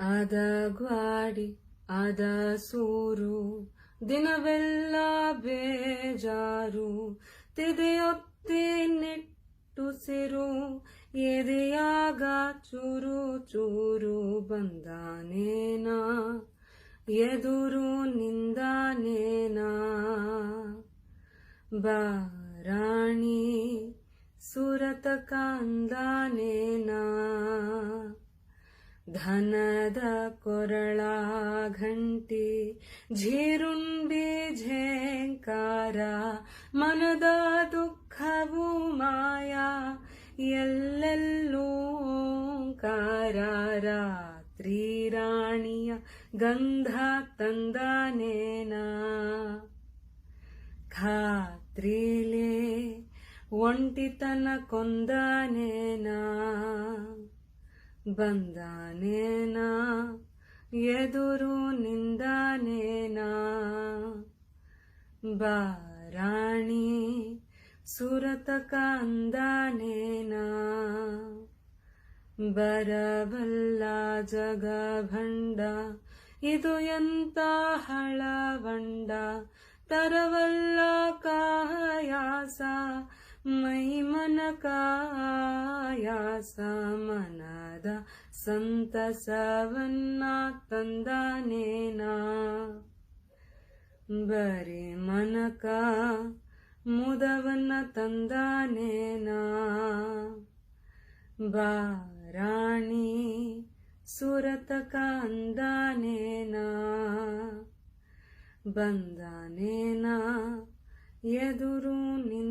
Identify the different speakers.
Speaker 1: ಅದ ಗ್ವಾಡಿ ಅದ ಸೂರು ದಿನವೆಲ್ಲ ಬೇಜಾರು ತೆದೆಯೊತ್ತೆ ನಿಟ್ಟುಸಿರು ಎದೆಯಾಗ ಚೂರು ಚೂರು ಬಂದಾನೇನಾ, ಎದುರು ನಿಂದಾನೇನಾ. ಬಾರಾಣಿ, ಸುರತ ಕಾಂದಾನೇನಾ. ಧನದ ಕೊರಳ ಘಂಟಿ ಝೀರುಂಡಿ ಝೇಂಕಾರ, ಮನದ ದುಃಖವು ಮಾಯ, ಎಲ್ಲೆಲ್ಲೂ ಓಂಕಾರ. ರಾತ್ರಿ ಗಂಧ ತಂದನೇನ ಖಾತ್ರಿಲೇ ಒಂಟಿತನ ಕೊಂದಾನೇನಾ ಬಂದಾನೇನಾ? ಎದುರು ನಿಂದಾನೇನಾ? ಬಾರಾಣಿ ಸುರತ ಕಾಂದಾನೇನಾ ಬರಬಲ್ಲ ಜಗ ಭಂಡ ಇದು ಎಂತ ಹಳವಂಡ? ತರವಲ್ಲ ಕಾಯಾಸ ಮೈಮನ ಕಾಯಾಸ ಮನದ ಸಂತಸವನ್ನ ತಂದಾನೇನಾ ಬರೀ ಮನಕ ಮುದವನ್ನ ತಂದಾನೇನಾ ಬಾರಾಣಿ ಸುರತ ಕಾಂದಾನೇನಾ ಬಂದಾನೇನಾ ಎದುರು ನಿಂದಾನೇನಾ